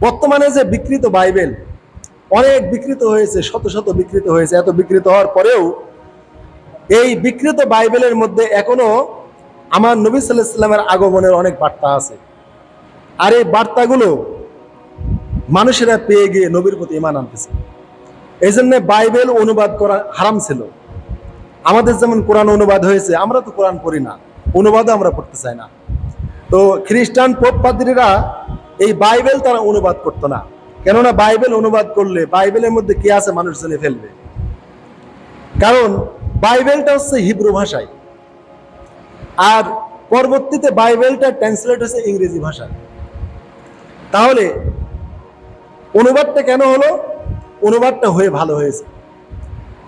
বর্তমানে যে বিকৃত বাইবেল, অনেক বিকৃত হয়েছে, শত শত বিকৃত হয়েছে। এত বিকৃত হওয়ার পরেও এই বিকৃত বাইবেলের মধ্যে এখনও আমার নবী সাল্লাহ সাল্লামের আগমনের অনেক বার্তা আছে। আর এই বার্তাগুলো মানুষেরা পেয়ে গিয়ে নবীর প্রতি ইমান আনতেছে। এই জন্য বাইবেল অনুবাদ করা হারাম ছিল। আমাদের যেমন কোরআন অনুবাদ হয়েছে, আমরা তো কোরআন পড়ি না। অনুবাদও আমরা পড়তে চাই না। তো খ্রিস্টান পোপ পাদ্রীরা এই বাইবেল তারা অনুবাদ করতো না। কেননা বাইবেল অনুবাদ করলে বাইবেলের মধ্যে কি আছে মানুষ জেনে ফেলবে? কারণ বাইবেলটা হচ্ছে হিব্রু ভাষায়। আর পরবর্তীতে বাইবেলটা ট্রান্সলেট হচ্ছে ইংরেজি ভাষায়। তাহলে অনুবাদটা কেন হলো? অনুবাদটা হয়ে ভালো হয়েছে।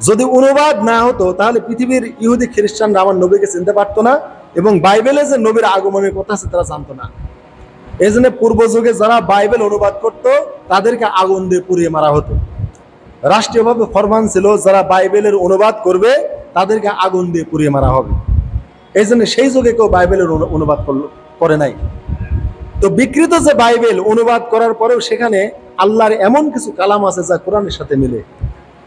যদি অনুবাদ না হতো, তাহলে পৃথিবীর ইহুদি খ্রিস্টানরা আমার নবীকে চিনতে পারতো না এবং বাইবেলে যে নবীর আগমনের কথা আছে তারা জানতো না। এই জন্য পূর্ব যুগে যারা বাইবেল অনুবাদ করত, তাদেরকে আগুন দিয়ে পুড়িয়ে মারা হতো। রাষ্ট্রীয়ভাবে ফরমান ছিল, যারা বাইবেলের অনুবাদ করবে, তাদেরকে আগুন দিয়ে পুড়িয়ে মারা হবে। এই জন্য সেই যুগে কেউ বাইবেলের অনুবাদ করল করে নাই। তো বিকৃত যে বাইবেল অনুবাদ করার পরেও সেখানে আল্লাহর এমন কিছু কালাম আছে যা কোরআনের সাথে মিলে।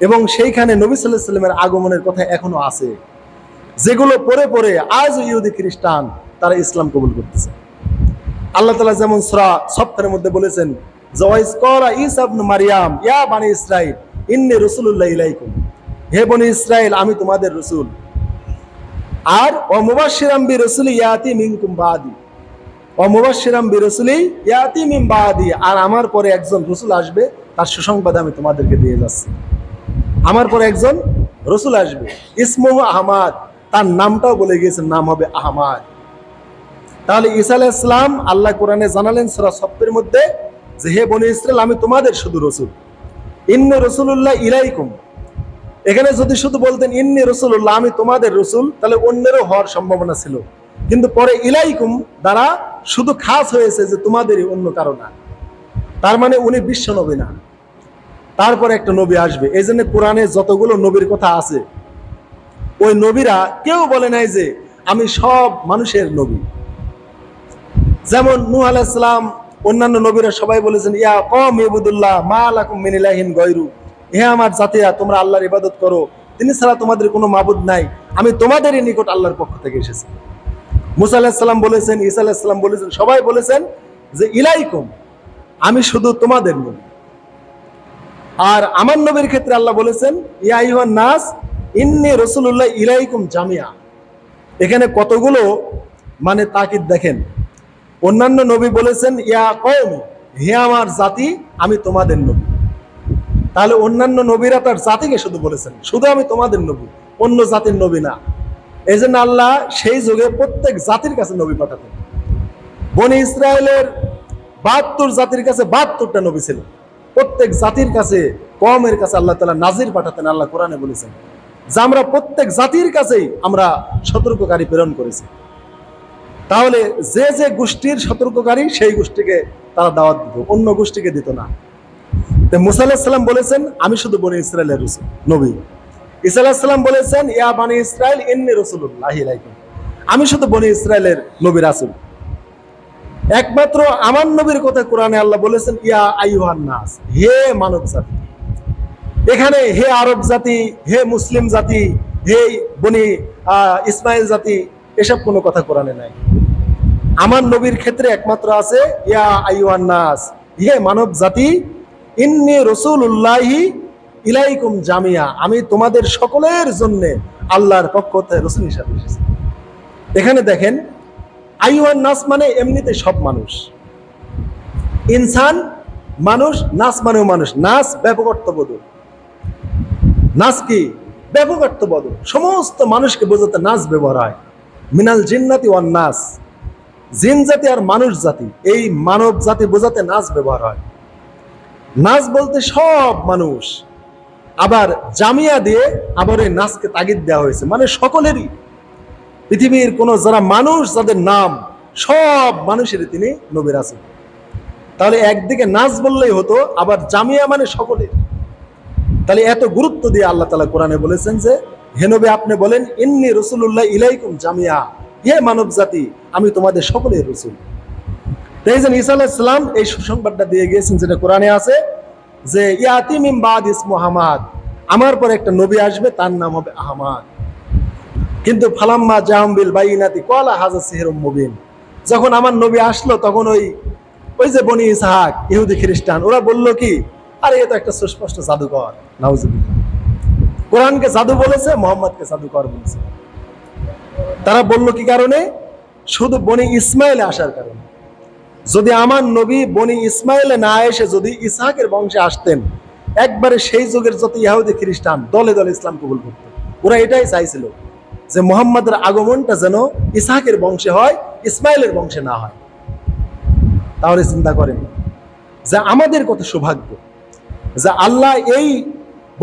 এবং সেইখানে নবী সাল্লাহ সাল্লামের আগমনের কথা এখনও আছে। যেগুলো পরে পরে আজ ইহুদি খ্রিস্টান তারা ইসলাম কবুল করতেছে। আল্লাহ তালা যেমন সুরা সপ্তাহের মধ্যে বলেছেন জওয়াইস করা ইসাবন মারিয়াম, ইয়া বানি ইসরাইল ইন্নে রসুল্লাহ ইলাইকুম। হে বনি ইসরাইল আমি তোমাদের রসুল। আর ও মুবাশিরাম বি রসুলি ইয়াতি মিনকুম বাদি। ও মুবাশিরাম বি রসুলি ইয়াতি মিন বাদি। আর আমার পরে একজন রসুল আসবে, তার সুসংবাদ আমি তোমাদেরকে দিয়ে যাচ্ছি। আমার পরে একজন রসুল আসবে। ইসমুহ আহমাদ, তার নামটাও বলে গিয়েছেন নাম হবে আহমাদ। তাহলে ঈসা আলাহ ইসলাম আল্লাহ কোরআনে জানালেন সুরা সপ্তের মধ্যে যে, হে বনি ইসরায়েল আমি তোমাদের শুধু রসুল। ইন্ন রসুল্লাহ ইলাইকুম। এখানে যদি শুধু বলতেন, ইন্নি রসুল্লাহ আমি তোমাদের রসুল, তাহলে অন্যেরও হওয়ার সম্ভাবনা ছিল। কিন্তু পরে ইলাইকুম দ্বারা শুধু খাস হয়েছে যে, তোমাদেরই অন্য কারও না। তার মানে উনি বিশ্ব নবী না। তারপরে একটা নবী আসবে। এই জন্য কোরআনে যতগুলো নবীর কথা আছে, ওই নবীরা কেউ বলে নাই যে, আমি সব মানুষের নবী। যেমন নূহ আলাইসালাম অন্যান্য নবীরা সবাই বলেছেন, ইয়া কম ইবুদুল্লাহ, মা আলাকুম মিনিলাহিন গয়রু। হে আমার জাতিরা তোমরা আল্লাহর ইবাদত করো। তিনি ছাড়া তোমাদের কোনো মাবুদ নাই। আমি তোমাদেরই নিকট আল্লাহর পক্ষ থেকে এসেছি। মুসা আলাহিসাল্লাম বলেছেন, ঈসা আলাহিসাল্লাম বলেছেন, সবাই বলেছেন যে, ইলাইকুম, আমি শুধু তোমাদের নবী। আর আমার নবীর ক্ষেত্রে আল্লাহ বলেছেন, ইয়া ইহান নাস, ইন্নি রসুল্লাহ ইলাইকুম জামিয়া এখানে কতগুলো মানে তাকিদ দেখেন। অন্যান্য নবী বলেছেন, ইয়া কম হে আমার জাতি, আমি তোমাদের নবী। তাহলে অন্যান্য নবীরা তার জাতিকে শুধু বলেছেন, শুধু আমি তোমাদের নবী, অন্য জাতির নবী না। এই জন্য আল্লাহ সেই যুগে প্রত্যেক জাতির কাছে নবী পাঠাতেন। বনি ইসরায়েলের বাহাত্তর জাতির কাছে বাহাত্তরটা নবী ছিল। প্রত্যেক জাতির কাছে কমের কাছে আল্লাহ তালা নাজির পাঠাতেন, আল্লাহ কোরআনে বলেছেন। যে আমরা প্রত্যেক জাতির কাছেই আমরা সতর্ককারী প্রেরণ করেছি। তাহলে যে যে গোষ্ঠীর সতর্ককারী, সেই গোষ্ঠীকে তারা দাওয়াত দিত, অন্য গোষ্ঠীকে দিত না। তো বলেছেন, আমি শুধু বনি ইসরায়েলের রসুল, নবী। আলাহিসাল্লাম বলেছেন, ইয়া বানি ইসরায়েল ইন্নি রসুল্লাহ আমি শুধু বনি ইসরায়েলের নবী রাসুল। একমাত্র আমার নবীর কথা কোরআনে আল্লাহ বলেছেন, ইয়া আইহান নাস, হে মানব জাতি। এখানে হে আরব জাতি, হে মুসলিম জাতি, হে বনি ইসমাইল জাতি, এসব কোনো কথা কোরআনে নাই। আমার নবীর ক্ষেত্রে একমাত্র আছে, ইয়া আইহান নাস। হে মানব জাতি, ইন্নি রসুল্লাহি ইলাইকুম জামিয়া। আমি তোমাদের সকলের জন্য আল্লাহর পক্ষ থেকে রসুল হিসাবে এসেছি। এখানে দেখেন আইওয়ান নাস মানে এমনিতে সব মানুষ। ইনসান মানুষ, নাস মানেও মানুষ। নাস ব্যাপক অর্থবোধ। নাস কি? ব্যাপক সমস্ত মানুষকে বোঝাতে নাস ব্যবহার হয়। মিনাল জিন্নাতি ওয়ান নাস। জিন জাতি আর মানুষ জাতি, এই মানব জাতি বোঝাতে নাচ ব্যবহার হয়। নাচ বলতে সব মানুষ। আবার জামিয়া দিয়ে আবার এই নাচকে তাগিদ দেওয়া হয়েছে মানে সকলেরই। পৃথিবীর কোন যারা মানুষ, যাদের নাম, সব মানুষেরই তিনি নবীর আছেন তাহলে একদিকে নাচ বললেই হতো, আবার জামিয়া মানে সকলের। তাহলে এত গুরুত্ব দিয়ে আল্লাহ তালা কোরআনে বলেছেন যে হেনবে আপনি বলেন, ইন্নি রসুল্লাহ ইলাইকুম জামিয়া। হে মানব জাতি আমি তোমাদের সকলের রসুল। তো এই যে ঈসা আলাইহিস এই সুসংবাদটা দিয়ে গিয়েছেন, যেটা কোরআনে আছে, যে ইয়াতিমিম বাদ ইসমু আহমাদ আমার পর একটা নবী আসবে, তার নাম হবে আহমাদ। কিন্তু ফালাম্মা জাহাম্বিল বাইনাতি কলা হাজা সিহরুম মুবিন। যখন আমার নবী আসলো, তখন ওই ওই যে বনি ইসাহাক, ইহুদি খ্রিস্টান, ওরা বলল কি, আরে, এ তো একটা সুস্পষ্ট জাদুকর, নাউজুবিল্লাহ। কোরআনকে জাদু বলেছে, মোহাম্মদকে জাদুকর বলেছে। তারা বলল কি কারণে? শুধু বনি ইসমাইলে আসার কারণে। যদি আমার নবী বনি ইসমাইলে না এসে যদি ইসহাকের বংশে আসতেন, একবারে সেই যুগের যত ইহুদি খ্রিস্টান দলে দলে ইসলাম কবুল করত। ওরা এটাই চাইছিল যে মোহাম্মদের আগমনটা যেন ইসহাকের বংশে হয়, ইসমাইলের বংশে না হয়। তাহলে চিন্তা করেন যে আমাদের কত সৌভাগ্য যে আল্লাহ এই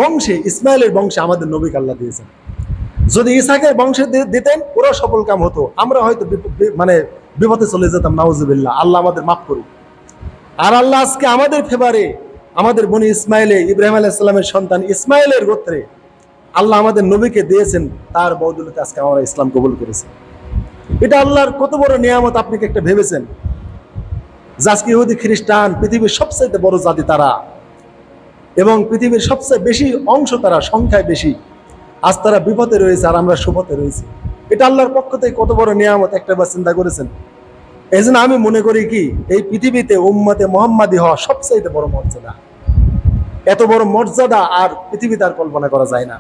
বংশে, ইসমাইলের বংশে আমাদের নবীকে আল্লাহ দিয়েছেন। যদি ইসাকের বংশে দিতেন ওরা সফল কাম হতো। আমরা হয়তো মানে বিপদে চলে যেতাম, নাউজুবিল্লাহ। আল্লাহ আমাদের মাফ করুক। আর আল্লাহ আজকে আমাদের ফেভারে আমাদের বনি ইসমাইলে, ইব্রাহিম আলাইসাল্লামের সন্তান ইসমাইলের গোত্রে আল্লাহ আমাদের নবীকে দিয়েছেন, তার বদলতে আজকে আমরা ইসলাম কবুল করেছি। এটা আল্লাহর কত বড় নিয়ামত আপনি একটা ভেবেছেন? যে আজকে ইহুদি, খ্রিস্টান পৃথিবীর সবচেয়ে বড় জাতি তারা এবং পৃথিবীর সবচেয়ে বেশি অংশ তারা, সংখ্যায় বেশি। আজ তারা বিপদে রয়েছে আর আমরা সুপথে রয়েছি। এটা আল্লাহর পক্ষ থেকে কত বড় নিয়ামত একটা বার চিন্তা করেছেন? এই আমি মনে করি কি, এই পৃথিবীতে উম্মতে মোহাম্মদী হওয়া সবচেয়ে বড় মর্যাদা। এত বড় মর্যাদা আর পৃথিবীতে আর কল্পনা করা যায় না।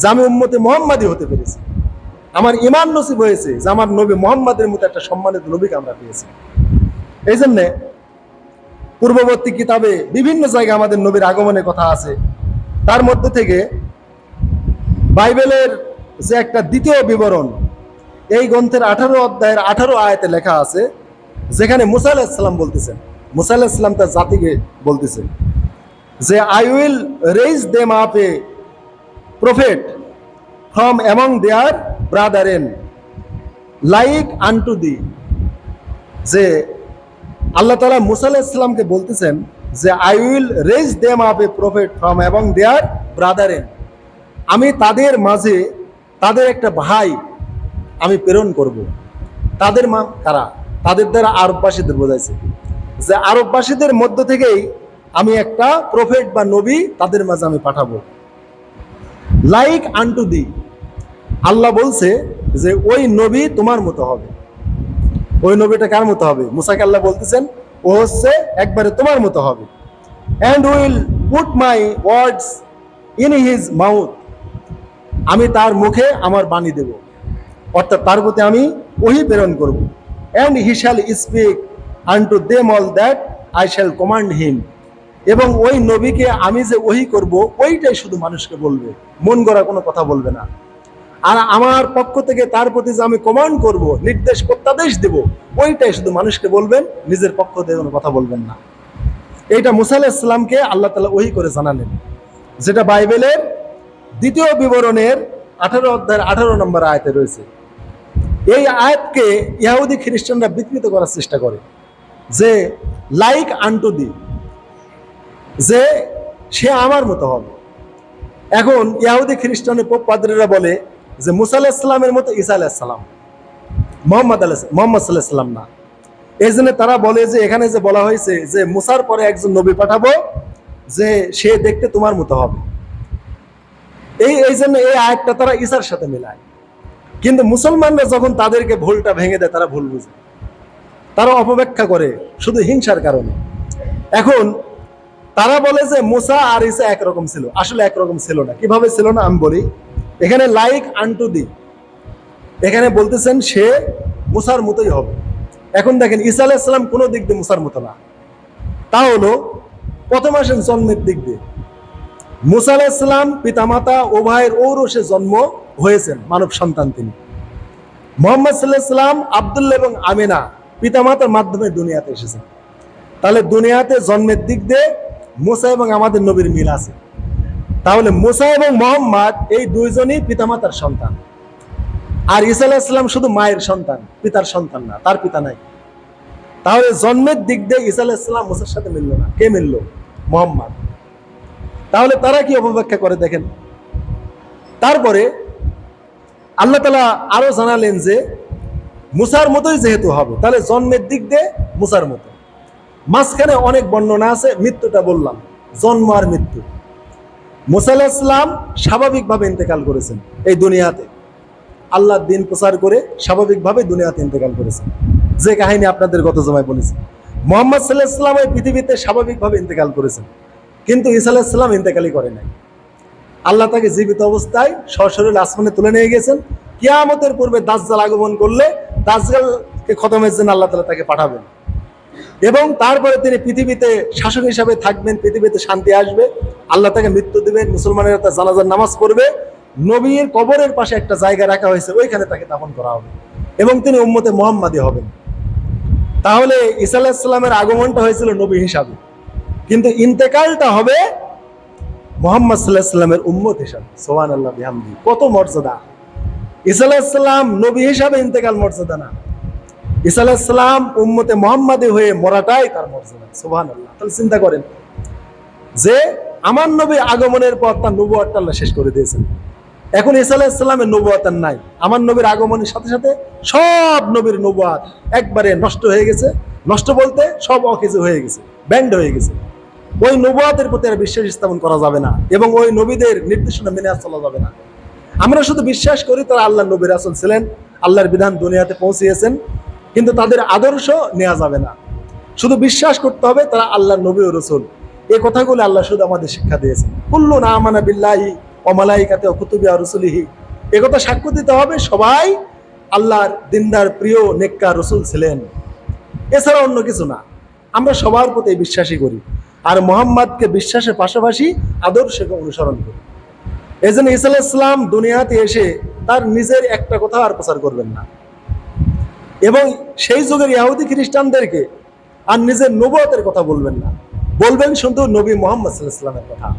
যে আমি উম্মতে মোহাম্মদী হতে পেরেছি। আমার ইমান নসিব হয়েছে যে আমার নবী মোহাম্মদের মতো একটা সম্মানিত নবীকে আমরা পেয়েছি। এই জন্যে পূর্ববর্তী কিতাবে বিভিন্ন জায়গায় আমাদের নবীর আগমনের কথা আছে। তার মধ্যে থেকে বাইবেলের যে একটা দ্বিতীয় বিবরণ, এই গ্রন্থের আঠারো অধ্যায়ের আঠারো আয়াতে লেখা আছে, যেখানে মুসা আলাহিসাল্লাম বলতেছেন, মুসা আলাহিসাল্লাম তার জাতিকে বলতেছেন যে I will raise them up a prophet from among their brethren like unto thee যে, আল্লাহ তালা মুসা আলাহিসাল্লামকে বলতেছেন যে I will raise them up a prophet from এবং দেয়ার ব্রাদার এন আমি তাদের মাঝে, তাদের একটা ভাই আমি প্রেরণ করব। তাদের মা কারা? তাদের দ্বারা আরববাসীদের বোঝাইছে যে আরববাসীদের মধ্য থেকেই আমি একটা প্রফেট বা নবী তাদের মাঝে আমি পাঠাবো। লাইক আনটু দি আল্লাহ বলছে যে, ওই নবী তোমার মতো হবে। ওই নবীটা কার মতো হবে? মুসাকে আল্লাহ বলতেছেন, ও হচ্ছে একবারে তোমার মতো হবে। And will put my words in his mouth আমি তার মুখে আমার বাণী দেব। অর্থাৎ তার প্রতি আমি ওহি প্রেরণ করব। And he shall speak unto them all that I shall command him এবং ওই নবীকে আমি যে ওহি করব, ওইটাই শুধু মানুষকে বলবে। মন গড়া কোনো কথা বলবে না। আর আমার পক্ষ থেকে তার প্রতি যে আমি কমান্ড করব, নির্দেশ প্রত্যাদেশ দেব, ওইটাই শুধু মানুষকে বলবেন, নিজের পক্ষ থেকে কোনো কথা বলবেন না। এইটা মুসা ইসলামকে আল্লাহ তালা ওহি করে জানালেন। যেটা বাইবেলের দ্বিতীয় বিবরণের আঠারো অধ্যায়ের আঠারো নম্বর আয়তে রয়েছে। এই আয়াতকে ইহুদি খ্রিস্টানরা বিকৃত করার চেষ্টা করে যে, লাইক আন্টু দি, যে সে আমার মতো হবে। এখন ইয়াহুদি খ্রিস্টানের পোপ পাদ্রীরা বলে যে, মুসা আলাহিসাল্লামের মতো ঈসা আলাহিসাল্লাম মোহাম্মদ আলাহ মোহাম্মদ সাল্লাহ সাল্লাম না। এই জন্য তারা বলে যে, এখানে যে বলা হয়েছে যে, মুসার পরে একজন নবী পাঠাবো, যে সে দেখতে তোমার মতো হবে। এই এই জন্য এই আয়াতটা তারা ঈসার সাথে মেলায়। কিন্তু মুসলমানরা যখন তাদেরকে ভুলটা ভেঙে দেয়, তারা ভুল বুঝে। তারা অপব্যাখ্যা করে শুধু হিংসার কারণে। এখন তারা বলে যে মুসা আর ঈসা একরকম ছিল। আসলে একরকম ছিল না। কীভাবে ছিল না? আমি বলি, এখানে লাইক আন্টু দি। এখানে বলতেছেন সে মুসার মতোই হবে। এখন দেখেন, ঈসা আলাইসাল্লাম কোনো দিক দিয়ে মুসার মতো না। তা হলো, প্রথম আসেন জন্মের দিক দিয়ে। মুসা আলাইসাল্লাম পিতামাতা উভয়ের ঔরসে জন্ম হয়েছেন, মানব সন্তান তিনি। মোহাম্মদ সাল্লাহ সাল্লাম আবদুল্লাহ এবং আমিনা পিতামাতার মাধ্যমে দুনিয়াতে এসেছেন। তাহলে দুনিয়াতে জন্মের দিক দিয়ে মুসা এবং আমাদের নবীর মিল আছে। তাহলে মুসা এবং মোহাম্মদ এই দুইজনই পিতামাতার সন্তান। আর ঈসা আলাহিসাল্লাম শুধু মায়ের সন্তান, পিতার সন্তান না, তার পিতা নাই। তাহলে জন্মের দিক দিয়ে ঈসা আলাহিসাল্লাম মুসার সাথে মিলল না। কে মিলল? মোহাম্মদ। তাহলে তারা কি অপব্যাখ্যা করে দেখেন? তারপরে আল্লাহ তালা আরও জানালেন যে, মুসার মতোই যেহেতু হবে, তাহলে জন্মের দিক দিয়ে মুসার মতো। মাঝখানে অনেক বর্ণনা আছে, মৃত্যুটা বললাম, জন্ম আর মৃত্যু। মুসা আলাইহিস স্বাভাবিকভাবে ইন্তেকাল করেছেন এই দুনিয়াতে। আল্লাহর দিন প্রচার করে স্বাভাবিকভাবে দুনিয়াতে ইন্তেকাল করেছেন। যে কাহিনী আপনাদের গত জমায় বলেছি। মোহাম্মদ সাল্লাহ সাল্লাম এই পৃথিবীতে স্বাভাবিকভাবে ইন্তেকাল করেছেন। কিন্তু ঈসা আলাইহিস সালাম ইন্তেকালই করে নাই। আল্লাহ তাকে জীবিত অবস্থায় সশরীর আসমানে তুলে নিয়ে গেছেন কিয়ামতের পূর্বে দাজ্জাল আগমন করলে দাজ্জালকে খতমের জন্য আল্লাহ তালা তাকে পাঠাবেন। এবং তারপরে তিনি পৃথিবীতে শাসক হিসাবে থাকবেন, পৃথিবীতে শান্তি আসবে। আল্লাহ তাকে মৃত্যু দিবেন মুসলমানেরা তার জানাজার নামাজ পড়বে। নবীর কবরের পাশে একটা জায়গা রাখা হয়েছে, ওইখানে তাকে দাফন করা হবে। এবং তিনি উম্মতে মোহাম্মদী হবেন। তাহলে ঈসা আলাহিসাল্লামের আগমনটা হয়েছিল নবী হিসাবে। কিন্তু ইন্তেকালটা হবে মোহাম্মদ সাল্লাহ সাল্লামের উম্মত হিসাবে সোহান আল্লাহ বিহামদি। কত মর্যাদা? ঈসা নবী হিসাবে ইন্তেকাল মর্যাদা না। ঈসা উম্মতে মোহাম্মদী হয়ে মরাটাই তার মর্যাদা সোহান আল্লাহ তাহলে চিন্তা করেন, যে আমার নবী আগমনের পর তার নবুয়ারটা আল্লাহ শেষ করে দিয়েছেন। এখন ঈসা আলাহিসাল্লামের নবুয়াত নাই। আমার নবীর আগমনের সাথে সাথে সব নবীর নবুয়াত একবারে নষ্ট হয়ে গেছে। নষ্ট বলতে সব অকেজে হয়ে গেছে, ব্যান্ড হয়ে গেছে। ওই নবুয়াতের প্রতি আর বিশ্বাস স্থাপন করা যাবে না এবং ওই নবীদের নির্দেশনা মেনে চলা যাবে না। আমরা শুধু বিশ্বাস করি তারা আল্লাহ নবীর আসল ছিলেন, আল্লাহর বিধান দুনিয়াতে পৌঁছিয়েছেন, কিন্তু তাদের আদর্শ নেওয়া যাবে না। শুধু বিশ্বাস করতে হবে তারা আল্লাহ নবী ও রসুল। এই কথাগুলো আল্লাহ শুধু আমাদের শিক্ষা দিয়েছেন। কুল্লু না আমানা বিল্লাহি অমালাইকাতে অকুতুবি আর রসুলিহি। এ কথা সাক্ষ্য দিতে হবে সবাই আল্লাহর দিনদার, প্রিয় নেককা রসুল ছিলেন। এছাড়া অন্য কিছু না। আমরা সবার প্রতি বিশ্বাসী করি। আর মোহাম্মদকে বিশ্বাসের পাশাপাশি আদর্শকে অনুসরণ করি। এই জন্য ইসা ইসলাম দুনিয়াতে এসে তার নিজের একটা কথা আর প্রচার করবেন না। এবং সেই যুগের ইয়াহুদি খ্রিস্টানদেরকে আর নিজের নবতের কথা বলবেন না। বলবেন শুধু নবী মোহাম্মদ সাল্লাহ সাল্লামের কথা।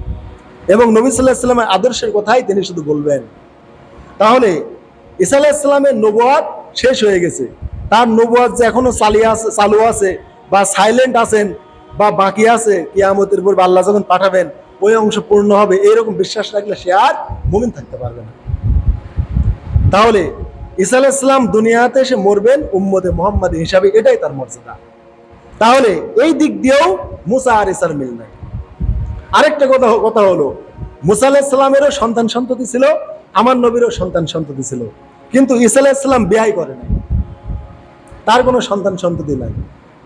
এবং নবী সাল্লাহ আদর্শের কথাই তিনি শুধু বলবেন। তাহলে ইসা ইসলামের নবুয়াত শেষ হয়ে গেছে। তার নবুয়াত যে এখনও চালিয়ে আছে, চালু আছে বা সাইলেন্ট আছেন বা বাকি আছে, কিয়ামতের পূর্বে আল্লাহ যখন পাঠাবেন, ওই অংশ পূর্ণ হবে, এরকম বিশ্বাস রাখলে সে আর মুমিন থাকতে পারবে না। তাহলে আলাহ ইসলাম দুনিয়াতে এসে মরবেন উম্মদে মোহাম্মদ হিসাবে এটাই তার মর্যাদা। তাহলে এই দিক দিয়েও মুসা আর ইসার মিল নাই। আরেকটা কথা কথা হলো, মুসা আলাহ ইসলামেরও সন্তান সন্ততি ছিল, আমার নবীরও সন্তান সন্ততি ছিল। কিন্তু ইসলাম বিয়াই করে নাই। তার কোনো সন্তান সন্ততি নাই।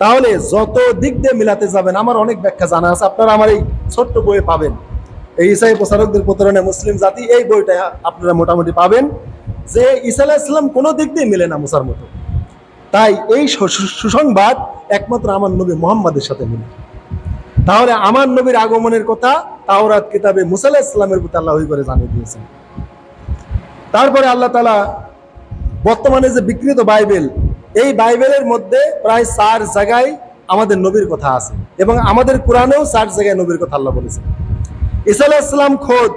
তাহলে যত দিক দিয়ে মিলাতে যাবেন, আমার অনেক ব্যাখ্যা জানা আছে, আপনারা আমার এই ছোট্ট বইয়ে পাবেন। এই ইসাই প্রচারকদের প্রতারণে মুসলিম জাতি, এই বইটা আপনারা মোটামুটি পাবেন যে আলাহ ইসলাম কোনো দিক দিয়ে মিলে না মুসার মতো। তাই এই সুসংবাদ একমাত্র আমার নবী মোহাম্মদের সাথে মিলে। তাহলে আমার নবীর আগমনের কথা তাওরাত কিতাবে মুসা আলাহ ইসলামের প্রতি আল্লাহ করে জানিয়ে দিয়েছেন। তারপরে আল্লাহ তালা বর্তমানে যে বিকৃত বাইবেল এই বাইবেলের মধ্যে প্রায় চার জায়গায় আমাদের নবীর কথা আছে এবং আমাদের কোরআনেও চার জায়গায় নবীর কথা আল্লাহ বলেছেন। ঈসা ইসলাম খোদ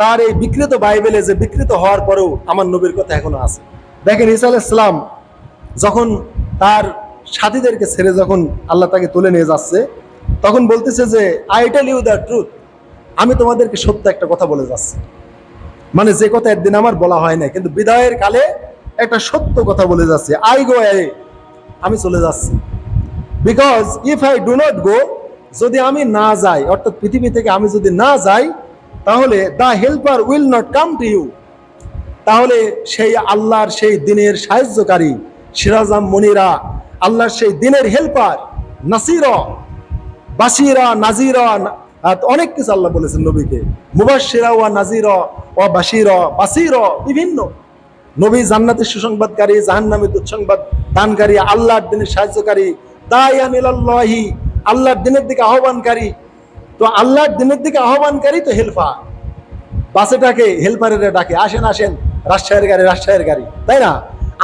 তার এই বিকৃত বাইবেলে যে বিকৃত হওয়ার পরেও আমার নবীর কথা এখনও আছে। দেখেন আলাহ ইসলাম যখন তার সাথীদেরকে ছেড়ে যখন আল্লাহ তাকে তুলে নিয়ে যাচ্ছে, তখন বলতেছে যে I tell you the truth আমি তোমাদেরকে সত্য একটা কথা বলে যাচ্ছি। মানে যে কথা একদিন আমার বলা হয় না কিন্তু বিদায়ের কালে একটা সত্য কথা বলে যাচ্ছে। আই গো এ আমি চলে যাচ্ছি। Because if I do not go যদি আমি না যাই, অর্থাৎ পৃথিবী থেকে আমি যদি না যাই, তাহলে the helper will not come to you তাহলে সেই আল্লাহর সেই দিনের সাহায্যকারী, সিরাজাম মনিরা, আল্লাহর সেই দিনের হেল্পার নাসির, বাসিরা, নাজিরা অনেক কিছু আল্লাহ বলেছেন নবীকে। মুবাসিরা ওয়া নাজিরা ও বাসিরা, বাসির, বিভিন্ন। নবী জান্নাতের সুসংবাদকারী জাহান্নামের দুঃসংবাদ দানকারী, আল্লাহর দিনের সাহায্যকারী দায়ান ইলাল্লাহি আল্লাহর দিনের দিকে আহ্বানকারী। তো আল্লাহর দিনের দিকে আহ্বানকারী তো হেল্পার। বাসেটাকে হেল্পারের ডাকে, আসেন আসেন, রাজশাহীর গাড়ি রাজশাহীর গাড়ি। তাই না?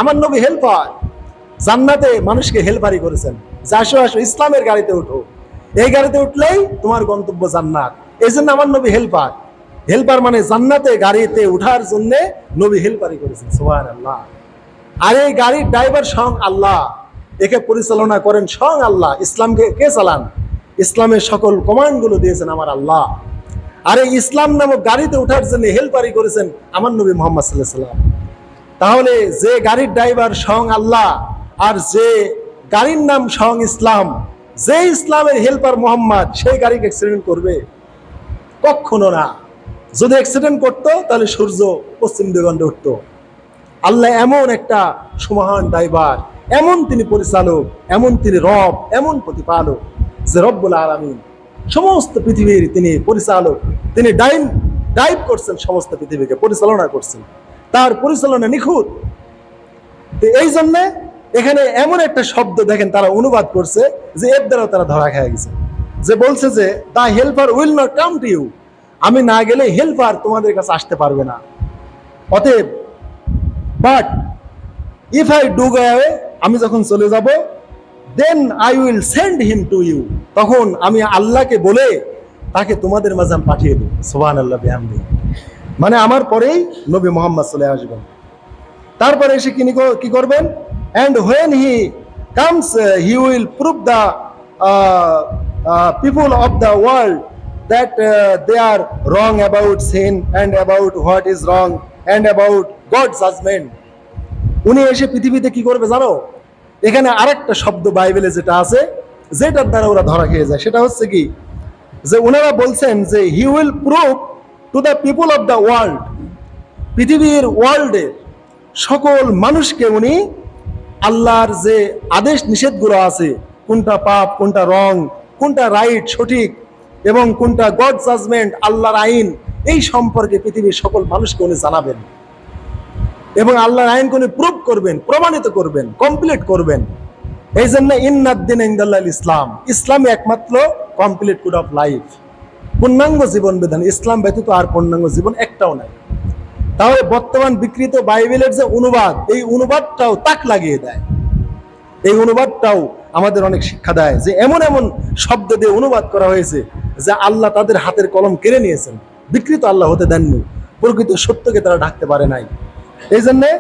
আমার নবী হেল্পার। জান্নাতে মানুষকে হেল্পারি করেছেন। যে আসো আসো, ইসলামের গাড়িতে উঠো। এই গাড়িতে উঠলেই তোমার গন্তব্য জান্নাত। এই জন্য আমার নবী হেল্পার। হেল্পার মানে জান্নাতে গাড়িতে উঠার জন্য নবী হেল্পারি করেছেন সোহান আল্লাহ আর এই গাড়ির ড্রাইভার স্বয়ং আল্লাহ, একে পরিচালনা করেন স্বয়ং আল্লাহ। ইসলামকে কে চালান? ইসলামের সকল কমান্ডগুলো দিয়েছেন আমার আল্লাহ। আর এই ইসলাম নামক গাড়িতে উঠার জন্য হেল্পারি করেছেন আমার নবী মোহাম্মদ সাল্লাহ সাল্লাম তাহলে যে গাড়ির ড্রাইভার স্বয়ং আল্লাহ আর যে গাড়ির নাম স্বয়ং ইসলাম, যে ইসলামের হেল্পার মোহাম্মদ, সেই গাড়িকে অ্যাক্সিডেন্ট করবে? কখনো না। যদি অ্যাক্সিডেন্ট করতো, তাহলে সূর্য পশ্চিম দিগন্তে উঠতো। আল্লাহ এমন একটা সুমহান ড্রাইভার এমন তিনি পরিচালক, এমন তিনি রব, এমন প্রতিপালক যে রব্বুল আলমিন সমস্ত পৃথিবীর তিনি পরিচালক। তিনি ডাইন ডাইভ করছেন সমস্ত পৃথিবীকে, পরিচালনা করছেন। তার পরিচালনা নিখুঁত। এই জন্যে এখানে এমন একটা শব্দ দেখেন, তারা অনুবাদ করছে যে এর দ্বারা তারা ধরা খেয়ে গেছে। যে বলছে যে the helper will not come to you আমি না গেলে হেল্পার তোমাদের কাছে আসতে পারবে না। অতএব but if I do go আমি যখন চলে যাব then I will send him to you তখন আমি আল্লাহকে বলে তাকে তোমাদের মাঝে আমি পাঠিয়ে দেব। সোহান আল্লাহ বেহামদি। মানে আমার পরেই নবী মোহাম্মদ চলে আসবেন। তারপরে এসে কি কি করবেন? And when he comes he will prove the people of the world that they are wrong about sin and about what is wrong and about God judgment উনি এসে পৃথিবীতে কি করবে জানো? এখানে আরেকটা শব্দ বাইবেলে যেটা আছে, যেটার দ্বারা ওরা ধরা খেয়ে যায়, সেটা হচ্ছে কি? যে ওনারা বলছেন যে he will prove to the people of the world পৃথিবীর ওয়ার্ল্ডের সকল মানুষকে উনি আল্লাহর যে আদেশ নিষেধগুলো আছে, কোনটা পাপ, কোনটা রং কোনটা রাইট সঠিক এবং কোনটা গড জাজমেন্ট আল্লাহর আইন, এই সম্পর্কে পৃথিবীর সকল মানুষকে উনি জানাবেন। এবং আল্লাহর আইনকে উনি প্রুভ করবেন, প্রমাণিত করবেন কমপ্লিট করবেন। এই জন্য ইন্নাদ্দিন ইন্দাল্লাহ ইসলাম, ইসলামই একমাত্র কমপ্লিট কোড অফ লাইফ পূর্ণাঙ্গ জীবন বিধান ইসলাম ব্যতীত আর পূর্ণাঙ্গ জীবন একটাও নাই। তাহলে বর্তমান বিকৃত বাইবেলের যে অনুবাদ, এই অনুবাদটাও তাক লাগিয়ে দেয়। এই অনুবাদটাও আমাদের অনেক শিক্ষা দেয় যে এমন এমন শব্দ দিয়ে অনুবাদ করা হয়েছে যে আল্লাহ তাদের হাতের কলম কেড়ে নিয়েছেন, বিকৃত আল্লাহ হতে দেননি, প্রকৃত সত্যকে তারা ঢাকতে পারে নাই। এই জন্যে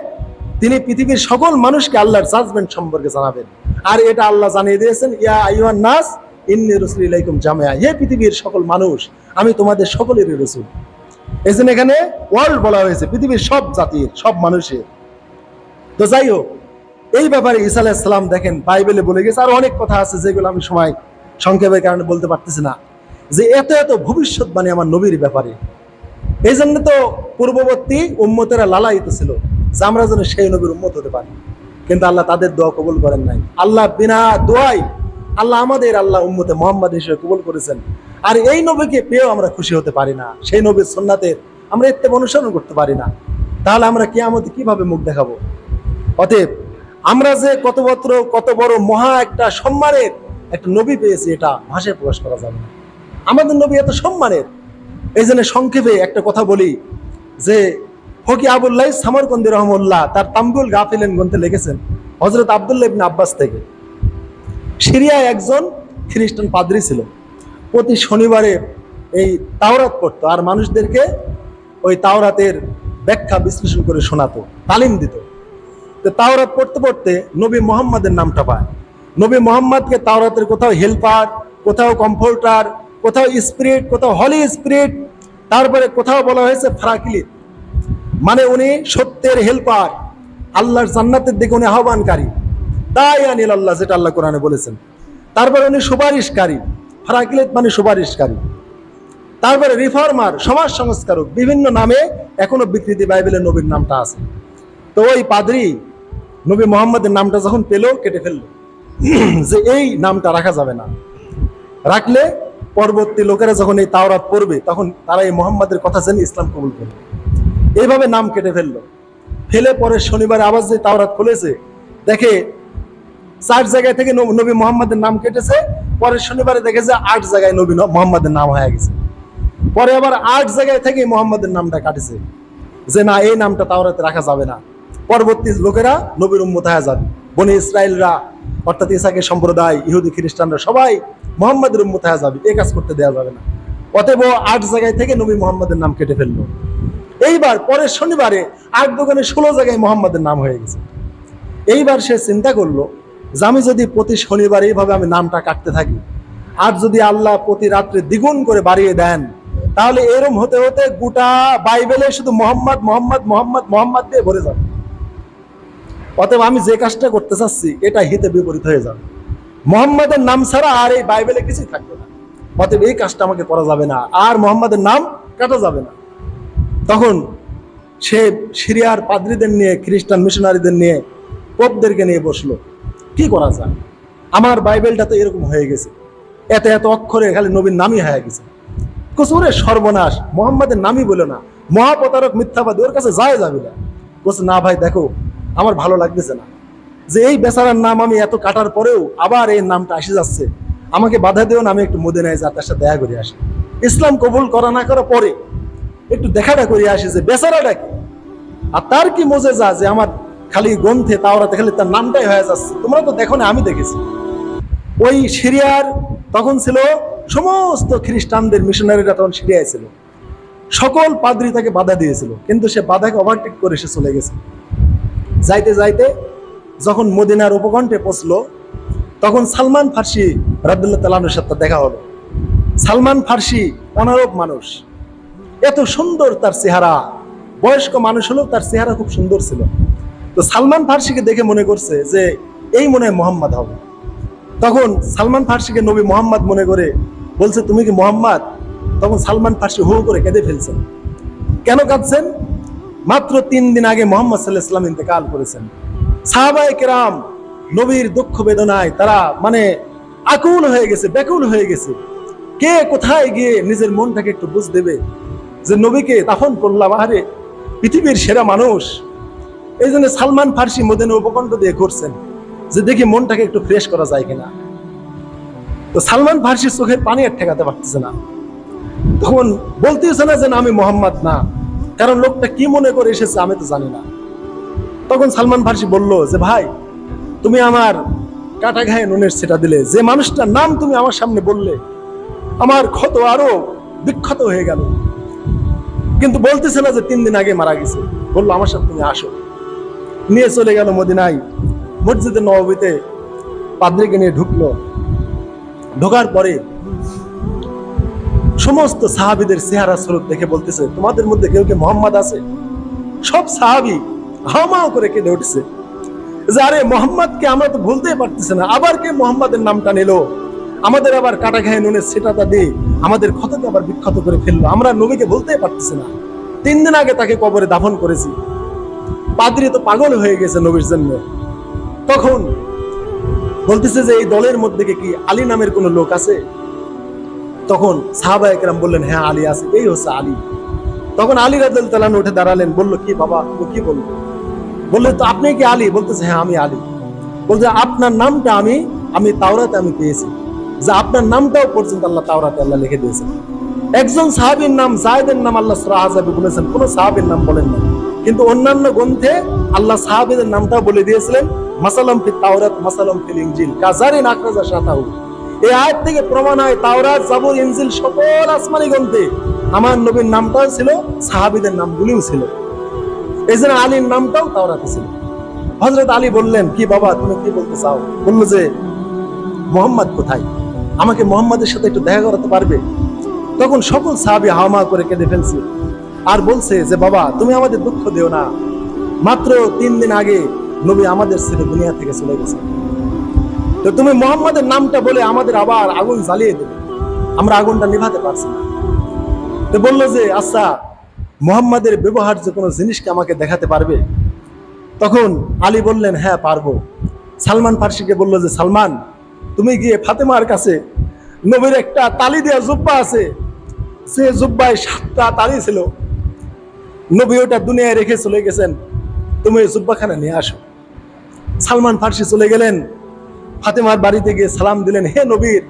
তিনি পৃথিবীর সকল মানুষকে আল্লাহর জাজমেন্ট সম্পর্কে জানাবেন। আর এটা আল্লাহ জানিয়ে দিয়েছেন, ইয়া আইয়ান নাস, ইন্নি রসুল ইলাইকুম জামিয়া। হে পৃথিবীর সকল মানুষ, আমি তোমাদের সকলেরই রসুল। এই জন্য এখানে ওয়ার্ল্ড বলা হয়েছে, পৃথিবীর সব জাতির, সব মানুষের। তো যাই হোক, এই ব্যাপারে ঈসা আলাইসালাম দেখেন, বাইবেলে বলে গেছে, আর অনেক কথা আছে যেগুলো আমি সময় সংক্ষেপের কারণে বলতে পারতেছি না। যে এত এত ভবিষ্যৎবাণী আমার নবীর ব্যাপারে। এই জন্য তো পূর্ববর্তী উম্মতেরা লালায়িত ছিল যে আমরা যেন সেই নবীর উম্মত হতে পারি। কিন্তু আল্লাহ তাদের দোয়া কবুল করেন নাই। আল্লাহ বিনা দোয়াই আল্লাহ আমাদের আল্লাহ উম্মতে মোহাম্মদ হিসেবে কবুল করেছেন। আর এই নবীকে পেয়েও আমরা খুশি হতে পারি না। সেই নবীর সন্ন্যাতের আমরা এতে অনুসরণ করতে পারি না। তাহলে আমরা কিয়ামতে কীভাবে মুখ দেখাবো? অতএব আমরা যে কত বত্র কত বড় মহা একটা সম্মানের একটা নবী পেয়েছি, এটা ভাষায় প্রকাশ করা যাবে না। আমাদের নবী এত সম্মানের। এই জন্য সংক্ষেপে একটা কথা বলি, যে ফকি আবুল্লাহ সামরকন্দি রহমুল্লাহ তার তাম্বুল গাফিলেন গ্রন্থে লিখেছেন হজরত আবদুল্লাহ ইবনে আব্বাস থেকে। সিরিয়ায় একজন খ্রিস্টান পাদ্রী ছিল, প্রতি শনিবারে এই তাওরাত পড়তো আর মানুষদেরকে ওই তাওরাতের ব্যাখ্যা বিশ্লেষণ করে শোনাতো, তালিম দিত। তো তাওরাত পড়তে পড়তে নবী মোহাম্মদের নামটা পায়। নবী মোহাম্মদকে তাওরাতের কোথাও হেল্পার, কোথাও কমফোর্টার কোথাও স্পিরিট কোথাও হলি স্পিরিট তারপরে কোথাও বলা হয়েছে ফ্রাকিলিত মানে উনি সত্যের হেল্পার আল্লাহর জান্নাতের দিকে উনি আহ্বানকারী। তাই আনিল আল্লাহ যেটা আল্লাহ কোরআনে বলেছেন। তারপরে উনি সুপারিশকারী ফ্রাকিলিত মানে সুপারিশকারী। তারপরে রিফর্মার সমাজ সংস্কারক, বিভিন্ন নামে এখনও বিকৃতি বাইবেলের নবীর নামটা আছে। তো ওই পাদ্রি, নবী মোহাম্মদের নামটা যখন পেল, কেটে ফেলল। যে এই নামটা রাখা যাবে না। রাখলে পরবর্তী লোকেরা যখন এই তাওরাত পড়বে, তখন তারা এই মোহাম্মদের কথা জেনে ইসলাম কবুল করবে। এইভাবে নাম কেটে ফেলল। ফেলে পরে শনিবারে আবার যে তাওরাত খুলেছে, দেখে চার জায়গায় থেকে নব- মোহাম্মদের নাম কেটেছে পরের শনিবারে দেখে যে আট জায়গায় নবী মোহাম্মদের নাম হয়ে গেছে। পরে আবার আট জায়গায় থেকে মোহাম্মদের নামটা কাটেছে। যে না, এই নামটা তাওরাতে রাখা যাবে না। পরবর্তী লোকেরা নবীর উম্মত হয়ে যাবে। বনি ইসরায়েলরা অর্থাৎ ইসাকের সম্প্রদায়, ইহুদি খ্রিস্টানরা সবাই মোহাম্মদের উম্মত হয়ে যাবে এই কাজ করতে দেওয়া যাবে না। অতএব আট জায়গায় থেকে নবী মোহাম্মদের নাম কেটে ফেলল। এইবার পরের শনিবারে আট দোকানে ষোলো জায়গায় মোহাম্মদের নাম হয়ে গেছে। এইবার সে চিন্তা করল যে আমি যদি প্রতি শনিবার এইভাবে আমি নামটা কাটতে থাকি, আর যদি আল্লাহ প্রতি রাত্রে দ্বিগুণ করে বাড়িয়ে দেন, তাহলে এরম হতে হতে গোটা বাইবেলে শুধু মোহাম্মদ মোহাম্মদ মোহাম্মদ মোহাম্মদ দিয়ে ভরে যাবে। অতএব আমি যে কাজটা করতে চাচ্ছি, এটা হিতে বিপরীত হয়ে যাবে। মোহাম্মদের নাম ছাড়া আর এই বাইবেলে কিছুই থাকবে না। অতএব এই কাজটা আমাকে করা যাবে না। আর মোহাম্মদের নাম কাটা যাবে না। তখন সে সিরিয়ার পাদ্রীদের নিয়ে, খ্রিস্টান মিশনারিদের নিয়ে পোপদেরকে নিয়ে বসল। কি করা যায়? আমার বাইবেলটা তো এরকম হয়ে গেছে। এত এত অক্ষরে খালি নবীর নামই হয়ে গেছে। কসুরে সর্বনাশ মোহাম্মদের নামই বলো না। মহাপ্রতারক মিথ্যাবাদী, ওর কাছে যায় যাবে না। বলছে, না ভাই, দেখো, আমার ভালো লাগতেছে না। যে এই বেচারার নাম আমি এত কাটার পরেও আবার এই নামটা আসে যাচ্ছে। আমাকে বাধা দিও না, আমি একটু মদিনায় যা তার সাথে দেখা করে আসি। ইসলাম কবুল করা না করা পরে একটু দেখাটা করে আসি যে বেচারাটা কি? আর তার কি মজে যা যে আমার খালি গ্রন্থে, তাওরাতে খালি তার নামটাই হয়ে যাচ্ছে। তোমরা তো দেখো না, আমি দেখেছি। ওই সিরিয়ার তখন ছিল সমস্ত খ্রিস্টানদের মিশনারিরা তখন সিরিয়ায় ছিল। সকল পাদ্রী তাকে বাধা দিয়েছিল, কিন্তু সে বাধাকে ওভারটেক করে সে চলে গেছে। যাইতে যাইতে যখন মদিনার উপকণ্ঠে পৌঁছলো, তখন সালমান ফার্সি রাবদুল্লাহ তালানোর সাথে দেখা হলো। সালমান ফার্সি অনারব মানুষ। এত সুন্দর তার চেহারা। বয়স্ক মানুষ হলেও তার চেহারা খুব সুন্দর ছিল। তো সালমান ফার্সিকে দেখে মনে করছে যে, এই মনে হয় মোহাম্মদ হবে। তখন সালমান ফার্সিকে নবী মোহাম্মদ মনে করে বলছে, তুমি কি মোহাম্মদ? তখন সালমান ফার্সি হু করে কেঁদে ফেলছেন কেন কাঁদছেন? মাত্র তিন দিন আগে মোহাম্মদ সাল্লাহ ইসলাম ইন্তেকাল করেছেন। সাহাবায়ে কেরাম নবীর দুঃখ বেদনায় তারা মানে আকুল হয়ে গেছে, ব্যাকুল হয়ে গেছে। কে কোথায় গিয়ে নিজের মনটাকে একটু বুঝ দেবে? যে নবীকে দাফন করলাম আরে পৃথিবীর সেরা মানুষ। এই জন্য সালমান ফার্সি মদিনা উপকণ্ঠ দিয়ে করছেন যে দেখি মনটাকে একটু ফ্রেশ করা যায় কিনা। তো সালমান ফার্সি চোখের পানি আর ঠেকাতে পারতেছে না। তখন বলতেছে না যে আমি মোহাম্মদ না। কারণ লোকটা কি মনে করে এসেছে আমি তো জানি না। তখন সালমান ফার্সি বলল যে, ভাই, তুমি আমার কাটা ঘায়ে নুনের সেটা দিলে। যে মানুষটার নাম তুমি আমার সামনে বললে, আমার ক্ষত আরও বিক্ষত হয়ে গেল। কিন্তু বলতেছে না যে তিন দিন আগে মারা গেছে। বলল, আমার সাথে তুমি আসো। নিয়ে চলে গেল মদিনায়। মসজিদে নবীতে পাদ্রিকে নিয়ে ঢুকলো। ঢোকার পরে সমস্ত সাহাবিদের চেহারা স্বরূপ দেখে বলতেছে, তোমাদের মধ্যে কেউ কে মোহাম্মদ আছে? সব সাহাবি হামাও করে কেঁদে উঠছে। যে আরে মোহাম্মদকে আমরা তো ভুলতেই পারতেছি না, আবার কে মোহাম্মদের নামটা নিল? আমাদের আবার কাটা ঘায়ে নুনের সেটাটা দিয়ে আমাদের ক্ষতকে আবার বিক্ষত করে ফেলল। আমরা নবীকে বলতেই পারতেছি না। তিন দিন আগে তাকে কবরে দাফন করেছি। পাদ্রি তো পাগল হয়ে গেছে নবীর জন্য। তখন বলতেছে যে এই দলের মধ্যে কি আলী নামের কোন লোক আছে? তখন সাহাবা একরাম বললেন হ্যাঁ আলী আছে। এই হচ্ছে আলী। তখন আলী তালান উঠে দাঁড়ালেন, বলল, কি বাবা ও কি বলব? বললে, তো আপনি কি আলী? বলতেছে হ্যাঁ আমি আলী। বলছে, আপনার নামটা আমি আমি তাওরাতে আমি পেয়েছি। যে আপনার নামটাও পর্যন্ত আল্লাহ তাওরাতে আল্লাহ লিখে দিয়েছেন। একজন সাহাবীর নাম, জায়দের নাম আল্লাহ সুরাহাজাবি বলেছেন, কোন সাহাবীর নাম বলেন না কিন্তু অন্যান্য গ্রন্থে আল্লাহ সাহাবীদের নামটা বলে দিয়েছিলেন, মাসালাম ফি তাওরাত, মাসালাম ফিল ইনজিল, কাজারিন আকরাজা শাতাহু। এই আয়াত থেকে প্রমাণ হয়, তাওরাত, জাবুর, ইনজিল সকল আসমানি গ্রন্থে আমার নবীর নামটাও ছিল, সাহাবীদের নামগুলিও ছিল। এই জন্য আলীর নামটাও হজরত আলী বললেন, কি বাবা, তুমি কি বলতে চাও? বলল যে, মোহাম্মদ কোথায়? আমাকে মোহাম্মদের সাথে একটু দেখা করাতে পারবে? তখন সকল সাহাবি হামা করে কেঁদে ফেলছে। আর বলছে যে, বাবা, তুমি আমাদের দুঃখ দিও না। মাত্র তিন দিন আগে নবী আমাদের ছেলে দুনিয়া থেকে চলে গেছে। তো তুমি মোহাম্মদের নামটা বলে আমাদের আবার আগুন জ্বালিয়ে দেবে। আমরা আগুনটা নিভাতে পারছি না। তো বলল যে আচ্ছা মোহাম্মদের ব্যবহার যে কোনো জিনিসকে আমাকে দেখাতে পারবে? তখন আলী বললেন হ্যাঁ পারব। সালমান ফার্সিকে বলল যে, সালমান, তুমি গিয়ে ফাতেমার কাছে নবীর একটা তালি দেওয়া জুব্বা আছে। সে জুব্বায় সাতটা তালি ছিল। নবী ওটা দুনিয়ায় রেখে চলে গেছেন। তুমি ওই জুব্বাখানা নিয়ে আসো। সালমান ফার্সি চলে গেলেন। ফাতেমার বাড়িতে গিয়ে সালাম দিলেন, হে নবীর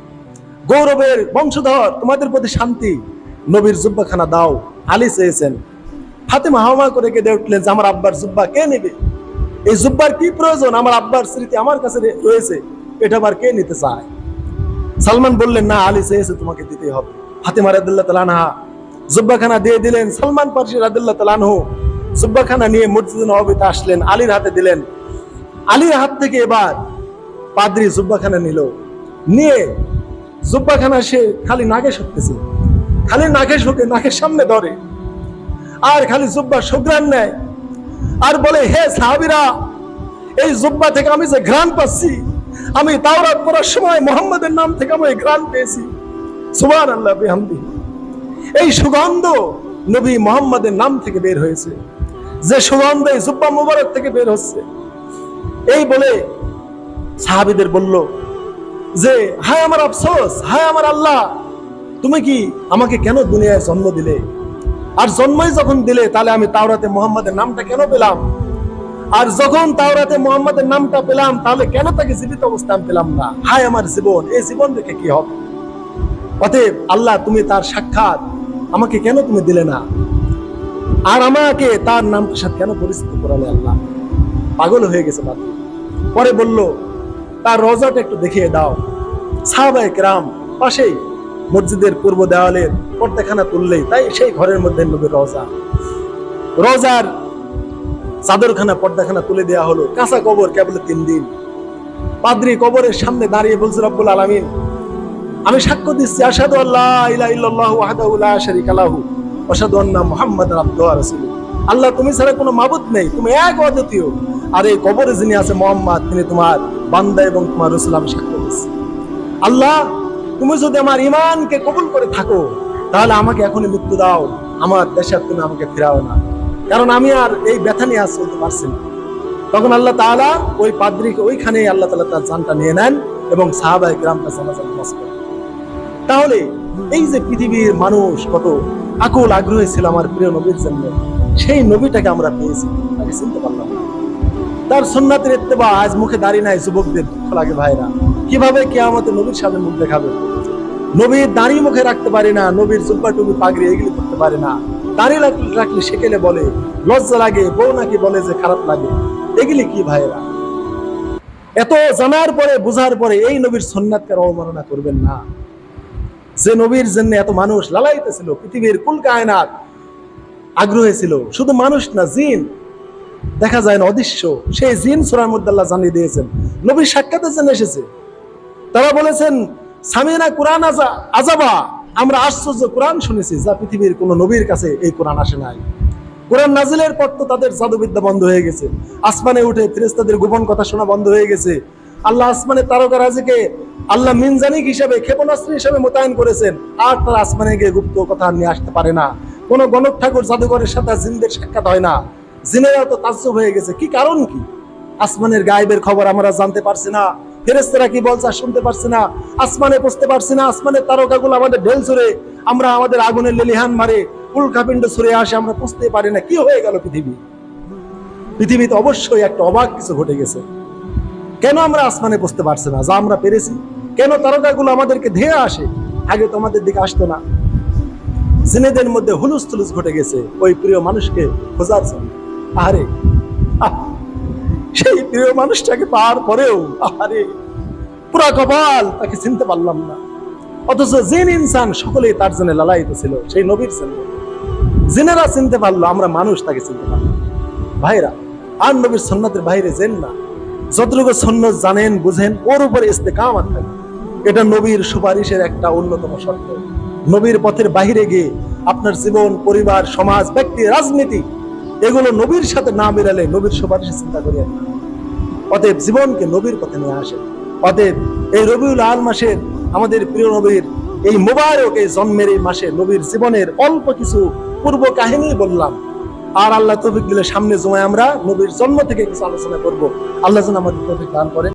গৌরবের বংশধর, তোমাদের প্রতি শান্তি। নবীর জুব্বাখানা দাও। আলী চেয়েছেন। ফাতেমা হাওয়া করে কেঁদে উঠলেন যে, আমার আব্বার জুব্বা কে নেবে? এই জুব্বার কি প্রয়োজন? আমার আব্বার স্মৃতি আমার কাছে রয়েছে। এটা আবার কে নিতে চায়? সালমান বললেন, না, আলী চেয়েছে তোমাকে দিতে হবে। ফাতেমা রাদুল্লাহ তালানহা জুব্বাখানা দিয়ে দিলেন। সালমান পার্সি রাদুল্লাহ তালানহ জুব্বাখানা নিয়ে মসজিদ নবীতে আসলেন। আলীর হাতে দিলেন। আলীর হাত থেকে এবার পাদ্রি জুব্বাখানা নিল। নিয়ে জুব্বাখানা সে খালি নাকে শুকতেছে খালি নাকে শুকে নাকের সামনে ধরে। আর খালি জুব্বা সুগ্রান নেয়। আর বলে, হে সাহাবিরা, এই জুব্বা থেকে আমি যে ঘ্রাণ পাচ্ছি, আমি তাওরাত পড়ার সময় মোহাম্মদের নাম থেকে আমি ঘ্রাণ পেয়েছি। সুবান আল্লাহ বিহামদি। এই সুগন্ধ নবী মোহাম্মদের নাম থেকে বের হয়েছে। যে সুগন্ধ এই জুব্বা মুবারক থেকে বের হচ্ছে। এই বলে সাহাবিদের বলল যে, হায় আমার আফসোস, হায় আমার আল্লাহ তুমি কি আমাকে কেন দুনিয়ায় জন্ম দিলে? আর জন্মই যখন দিলে, তাহলে আমি তাওরাতে মোহাম্মদের নামটা কেন পেলাম? আর যখন তাওরাতে মোহাম্মদের নামটা পেলাম, তাহলে কেন তাকে জীবিত অবস্থান পেলাম না? হায় আমার জীবন, এই জীবন রেখে কি হবে? অতএব আল্লাহ, তুমি তার সাক্ষাৎ আমাকে কেন তুমি দিলে না? আর আমাকে তার নামটার সাথে কেন পরিচিত করালে আল্লাহ? পাগল হয়ে গেছে বাদ পরে বলল, তার রজাটা একটু দেখিয়ে দাও। সাহাবায়ে কেরাম, পাশেই মসজিদের পূর্ব দেওয়ালের পর্দাখানা তুললেই তাই সেই ঘরের মধ্যে নবীর রজা রোজার চাদরখানা, পর্দাখানা তুলে দেওয়া হলো। কাঁচা কবর কেবল তিন দিন। পাদ্রি কবরের সামনে দাঁড়িয়ে বলছে, রব্বুল আলামিন, আমি সাক্ষ্য দিচ্ছি আসাদু আল্লাহ ইলা ইল্লাল্লাহু আন্না মুহাম্মাদান আবদুহু আল্লাহ, তুমি ছাড়া কোনো মাবুদ নেই, তুমি এক অদ্বিতীয়। আর এই কবরে যিনি আছে মোহাম্মদ, তিনি তোমার বান্দা এবং তোমার রাসূল, আমি সাক্ষ্য দিচ্ছি। আল্লাহ তুমি যদি আমার ইমানকে কবুল করে থাকো, তাহলে আমাকে এখনই মৃত্যু দাও। আমার দেশে তুমি আমাকে ফেরাও না। কারণ আমি আর এই ব্যথা নিয়ে আজ চলতে পারছি না। তখন আল্লাহ তালা ওই পাদ্রীকে ওইখানে আল্লাহ তাআলা তার জানটা নিয়ে নেন এবং সাহাবায়ে গ্রামটা জানাজা নামাজ পড়েন তাহলে এই যে পৃথিবীর মানুষ কত আকুল আগ্রহী ছিল আমার প্রিয় নবীর জন্য, সেই নবীটাকে আমরা পেয়েছি। তাকে চিনতে পারলাম তার সুন্নাতের ইত্তেবা আজ মুখে দাঁড়িয়ে নাই, যুবকদের দুঃখ লাগে ভাইরা। কীভাবে কে আমাদের নবীর সামনে মুখ দেখাবে? নবীর দাঁড়িয়ে মুখে রাখতে পারি না, নবীর জুব্বা টুপি পাগড়ি এগুলি করতে পারে না। দাঁড়িয়ে রাখলে সেকেলে বলে লজ্জা লাগে বউ নাকি বলে যে খারাপ লাগে। এগুলি কি ভাইরা এত জানার পরে, বুঝার পরে এই নবীর সন্ন্যাতকে অবমাননা করবেন না। যে নবীর জন্য এত মানুষ লালাইতেছিল, পৃথিবীর কুল কায়নাত আগ্রহে ছিল, শুধু মানুষ না, জিন। দেখা যায় না, অদৃশ্য। সেই জিন সুরার মধ্যে আল্লাহ জানিয়ে দিয়েছেন, নবীর সাক্ষাতের জন্য এসেছে। তারা বলেছেন, সামিনা কোরআন আজা, আজাবা। আমরা আশ্চর্য কোরআন শুনেছি, যা পৃথিবীর কোন নবীর কাছে এই কোরআন আসে নাই। কোরআন নাজিলের পর তো তাদের জাদুবিদ্যা বন্ধ হয়ে গেছে। আসমানে উঠে ফেরেশতাদের গোপন কথা শোনা বন্ধ হয়ে গেছে। আল্লাহ আসমানে তারকা রাজিকে আল্লাহ মিনজানিক হিসাবে, ক্ষেপণাস্ত্র হিসাবে মোতায়েন করেছেন। আর তারা আসমানে গিয়ে গুপ্ত কথা নিয়ে আসতে পারে না। কোন গণক ঠাকুর জাদুঘরের সাথে জিনদের সাক্ষাৎ হয় না। জিনেরা তো তাজ্জব হয়ে গেছে। কি কারণ কি? আসমানের গায়েবের খবর আমরা জানতে পারছি না। ফেরেস্তারা কি বলছে শুনতে পারছি না, আসমানে পৌঁছতে পারছি না, আসমানের তারকাগুলো আমাদের ঢেল ছুড়ে আমরা আমাদের আগুনের লেলিহান মারে উল্কাপিণ্ড ছুড়ে আসে, আমরা পুষতে পারি না, কি হয়ে গেল পৃথিবী? পৃথিবীতে অবশ্যই একটা অবাক কিছু ঘটে গেছে। কেন আমরা আসমানে বুঝতে পারছি না? যা আমরা পেরেছি। কেন তারকাগুলো আমাদেরকে ধেয়ে আসে? আগে তো আমাদের দিকে আসতো না। জিনেদের মধ্যে হুলুস তুলুস ঘটে গেছে, ওই প্রিয় মানুষকে খোঁজার জন্য। আরে সেই প্রিয় মানুষটাকে পাওয়ার পরেও আরে পুরা কপাল তাকে চিনতে পারলাম না। অথচ জিন ইনসান সকলেই তার জন্য লালায়িত ছিল, সেই নবীর জন্য। জিনেরা চিনতে পারল, আমরা মানুষ তাকে চিনতে পারলাম ভাইরা, আর নবীর সন্ন্যতের বাইরে যেন না। যতটুকু সন্ন্যত জানেন, বুঝেন, ওর উপরে ইস্তেকামাত থাকে এটা নবীর সুপারিশের একটা অন্যতম শর্ত। নবীর পথের বাইরে গিয়ে আপনার জীবন, পরিবার, সমাজ, ব্যক্তি, রাজনীতি এগুলো নবীর সাথে না মিলালে নবীর সুপারিশে চিন্তা করি অতএব জীবনকে নবীর পথে নিয়ে আসে অতএব এই রবিউল আল মাসের আমাদের প্রিয় নবীর এই মোবারক এই জন্মের এই মাসে নবীর জীবনের অল্প কিছু পূর্ব কাহিনী বললাম। আর আল্লাহ তফিক দিলে সামনে জমায় আমরা নবীর জন্ম থেকে কিছু আলোচনা করব। আল্লাহ যেন আমাদের তফিক দান করেন।